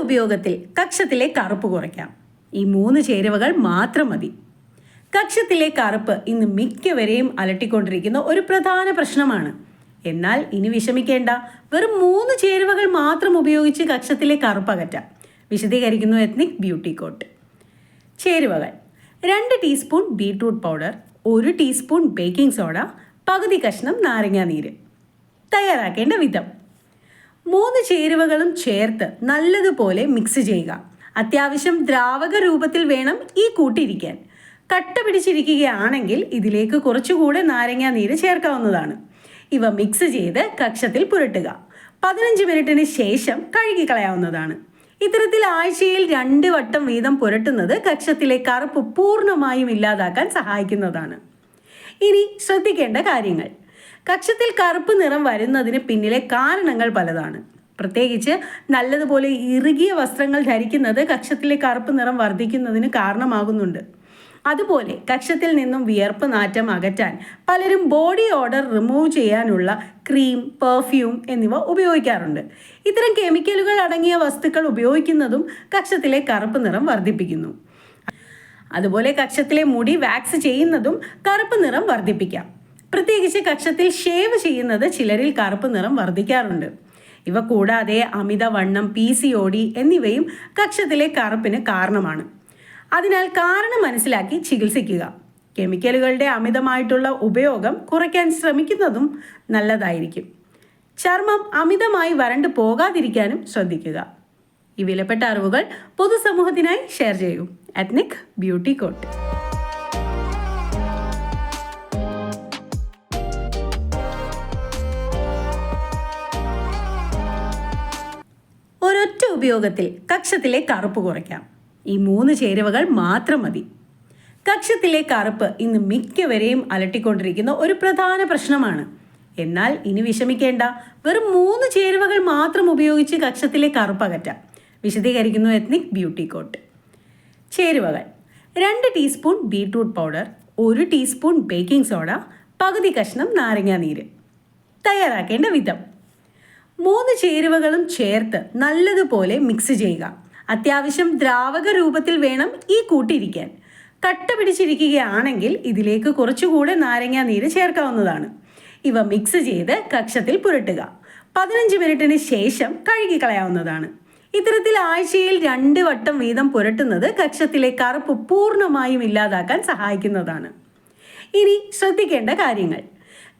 ഉപയോഗത്തിൽ കക്ഷത്തിലെ കറുപ്പ് കുറയ്ക്കാം. ഈ മൂന്ന് ചേരുവകൾ മാത്രം മതി. കക്ഷത്തിലെ കറുപ്പ് ഇന്ന് മിക്കവരെയും അലട്ടിക്കൊണ്ടിരിക്കുന്ന ഒരു പ്രധാന പ്രശ്നമാണ്. എന്നാൽ ഇനി വിഷമിക്കേണ്ട. വെറും മൂന്ന് ചേരുവകൾ മാത്രം ഉപയോഗിച്ച് കക്ഷത്തിലെ കറുപ്പ് അകറ്റാം. വിശദീകരിക്കുന്നു എത്നിക് ബ്യൂട്ടി കോട്ട് ചേരുവകൾ. രണ്ട് ടീസ്പൂൺ ബീട്രൂട്ട് പൗഡർ ഒരു ടീസ്പൂൺ ബേക്കിംഗ് സോഡ പകുതി കഷ്ണം നാരങ്ങാനീര് തയ്യാറാക്കേണ്ട വിധം. മൂന്ന് ചേരുവകളും ചേർത്ത് നല്ലതുപോലെ മിക്സ് ചെയ്യുക. അത്യാവശ്യം ദ്രാവക രൂപത്തിൽ വേണം ഈ കൂട്ടിയിരിക്കാൻ കട്ട പിടിച്ചിരിക്കുകയാണെങ്കിൽ ഇതിലേക്ക് കുറച്ചുകൂടെ നാരങ്ങാ നീര് ചേർക്കാവുന്നതാണ്. ഇവ മിക്സ് ചെയ്ത് കക്ഷത്തിൽ പുരട്ടുക. പതിനഞ്ച് മിനിറ്റിന് ശേഷം കഴുകിക്കളയാവുന്നതാണ്. ഇത്തരത്തിൽ ആഴ്ചയിൽ രണ്ട് വട്ടം വീതം പുരട്ടുന്നത് കക്ഷത്തിലെ കറുപ്പ് പൂർണമായും ഇല്ലാതാക്കാൻ സഹായിക്കുന്നതാണ്. ഇനി ശ്രദ്ധിക്കേണ്ട കാര്യങ്ങൾ. കക്ഷത്തിൽ കറുപ്പ് നിറം വരുന്നതിന് പിന്നിലെ കാരണങ്ങൾ പലതാണ്. പ്രത്യേകിച്ച് നല്ലതുപോലെ ഇറുകിയ വസ്ത്രങ്ങൾ ധരിക്കുന്നത് കക്ഷത്തിലെ കറുപ്പ് നിറം വർദ്ധിക്കുന്നതിന് കാരണമാകുന്നുണ്ട്. അതുപോലെ കക്ഷത്തിൽ നിന്നും വിയർപ്പ് നാറ്റം അകറ്റാൻ പലരും ബോഡി ഓർഡർ റിമൂവ് ചെയ്യാനുള്ള ക്രീം പെർഫ്യൂം എന്നിവ ഉപയോഗിക്കാറുണ്ട്. ഇത്തരം കെമിക്കലുകൾ അടങ്ങിയ വസ്തുക്കൾ ഉപയോഗിക്കുന്നതും കക്ഷത്തിലെ കറുപ്പ് നിറം വർദ്ധിപ്പിക്കുന്നു. അതുപോലെ കക്ഷത്തിലെ മുടി വാക്സ് ചെയ്യുന്നതും കറുപ്പ് നിറം വർദ്ധിപ്പിക്കാം. പ്രത്യേകിച്ച് കക്ഷത്തിൽ ഷേവ് ചെയ്യുന്നത് ചിലരിൽ കറുപ്പ് നിറം വർദ്ധിക്കാറുണ്ട്. ഇവ കൂടാതെ അമിതവണ്ണം പി സി ഒ ഡി എന്നിവയും കക്ഷത്തിലെ കറുപ്പിന് കാരണമാണ്. അതിനാൽ കാരണം മനസ്സിലാക്കി ചികിത്സിക്കുക. കെമിക്കലുകളുടെ അമിതമായിട്ടുള്ള ഉപയോഗം കുറയ്ക്കാൻ ശ്രമിക്കുന്നതും നല്ലതായിരിക്കും. ചർമ്മം അമിതമായി വരണ്ടു പോകാതിരിക്കാനും ശ്രദ്ധിക്കുക. ഈ വിലപ്പെട്ട അറിവുകൾ പൊതുസമൂഹത്തിനായി ഷെയർ ചെയ്യൂ. എത്നിക് ബ്യൂട്ടി കോട്ട് ഉപയോഗത്തിൽ കക്ഷത്തിലെ കറുപ്പ് കുറയ്ക്കാം. ഈ മൂന്ന് ചേരുവകൾ മാത്രം മതി. കക്ഷത്തിലെ കറുപ്പ് ഇന്ന് മിക്കവരെയും അലട്ടിക്കൊണ്ടിരിക്കുന്ന ഒരു പ്രധാന പ്രശ്നമാണ്. എന്നാൽ ഇനി വിഷമിക്കേണ്ട. വെറും മൂന്ന് ചേരുവകൾ മാത്രം ഉപയോഗിച്ച് കക്ഷത്തിലെ കറുപ്പ് അകറ്റാം. വിശദീകരിക്കുന്നു എത്നിക് ബ്യൂട്ടി കോട്ട് ചേരുവകൾ. രണ്ട് ടീസ്പൂൺ ബീട്രൂട്ട് പൗഡർ ഒരു ടീസ്പൂൺ ബേക്കിംഗ് സോഡ പകുതി കഷ്ണം നാരങ്ങാനീര് തയ്യാറാക്കേണ്ട വിധം. മൂന്ന് ചേരുവകളും ചേർത്ത് നല്ലതുപോലെ മിക്സ് ചെയ്യുക. അത്യാവശ്യം ദ്രാവക രൂപത്തിൽ വേണം ഈ കൂട്ടിയിരിക്കാൻ കട്ട പിടിച്ചിരിക്കുകയാണെങ്കിൽ ഇതിലേക്ക് കുറച്ചുകൂടെ നാരങ്ങാ നീര് ചേർക്കാവുന്നതാണ്. ഇവ മിക്സ് ചെയ്ത് കക്ഷത്തിൽ പുരട്ടുക. പതിനഞ്ച് മിനിറ്റിന് ശേഷം കഴുകിക്കളയാവുന്നതാണ്. ഇത്തരത്തിൽ ആഴ്ചയിൽ രണ്ട് വട്ടം വീതം പുരട്ടുന്നത് കക്ഷത്തിലെ കറുപ്പ് പൂർണമായും ഇല്ലാതാക്കാൻ സഹായിക്കുന്നതാണ്. ഇനി ശ്രദ്ധിക്കേണ്ട കാര്യങ്ങൾ.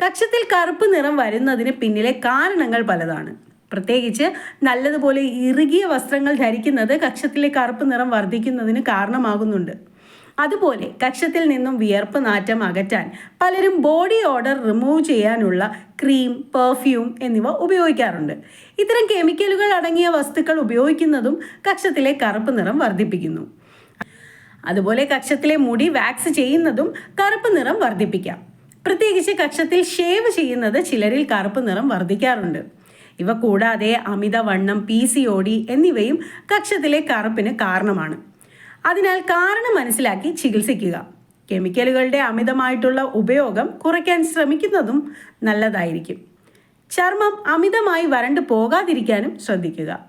കക്ഷത്തിൽ കറുപ്പ് നിറം വരുന്നതിന് പിന്നിലെ കാരണങ്ങൾ പലതാണ്. പ്രത്യേകിച്ച് നല്ലതുപോലെ ഇറുകിയ വസ്ത്രങ്ങൾ ധരിക്കുന്നത് കക്ഷത്തിലെ കറുപ്പ് നിറം വർദ്ധിക്കുന്നതിന് കാരണമാകുന്നുണ്ട്. അതുപോലെ കക്ഷത്തിൽ നിന്നും വിയർപ്പ് നാറ്റം അകറ്റാൻ പലരും ബോഡി ഓർഡർ റിമൂവ് ചെയ്യാനുള്ള ക്രീം പെർഫ്യൂം എന്നിവ ഉപയോഗിക്കാറുണ്ട്. ഇത്തരം കെമിക്കലുകൾ അടങ്ങിയ വസ്തുക്കൾ ഉപയോഗിക്കുന്നതും കക്ഷത്തിലെ കറുപ്പ് നിറം വർദ്ധിപ്പിക്കുന്നു. അതുപോലെ കക്ഷത്തിലെ മുടി വാക്സ് ചെയ്യുന്നതും കറുപ്പ് നിറം വർദ്ധിപ്പിക്കാം. പ്രത്യേകിച്ച് കക്ഷത്തിൽ ഷേവ് ചെയ്യുന്നത് ചിലരിൽ കറുപ്പ് നിറം വർദ്ധിക്കാറുണ്ട്. ഇവ കൂടാതെ അമിതവണ്ണം പി സി ഒ ഡി എന്നിവയും കക്ഷത്തിലെ കറുപ്പിന് കാരണമാണ്. അതിനാൽ കാരണം മനസ്സിലാക്കി ചികിത്സിക്കുക. കെമിക്കലുകളുടെ അമിതമായിട്ടുള്ള ഉപയോഗം കുറയ്ക്കാൻ ശ്രമിക്കുന്നതും നല്ലതായിരിക്കും. ചർമ്മം അമിതമായി വരണ്ടു പോകാതിരിക്കാനും ശ്രദ്ധിക്കുക.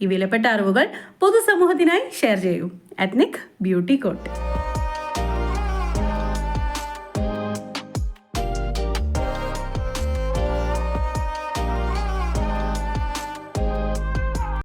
ഈ വിലപ്പെട്ട അറിവുകൾ പൊതുസമൂഹത്തിനായി ഷെയർ ചെയ്യൂ. Ethnic beauty coat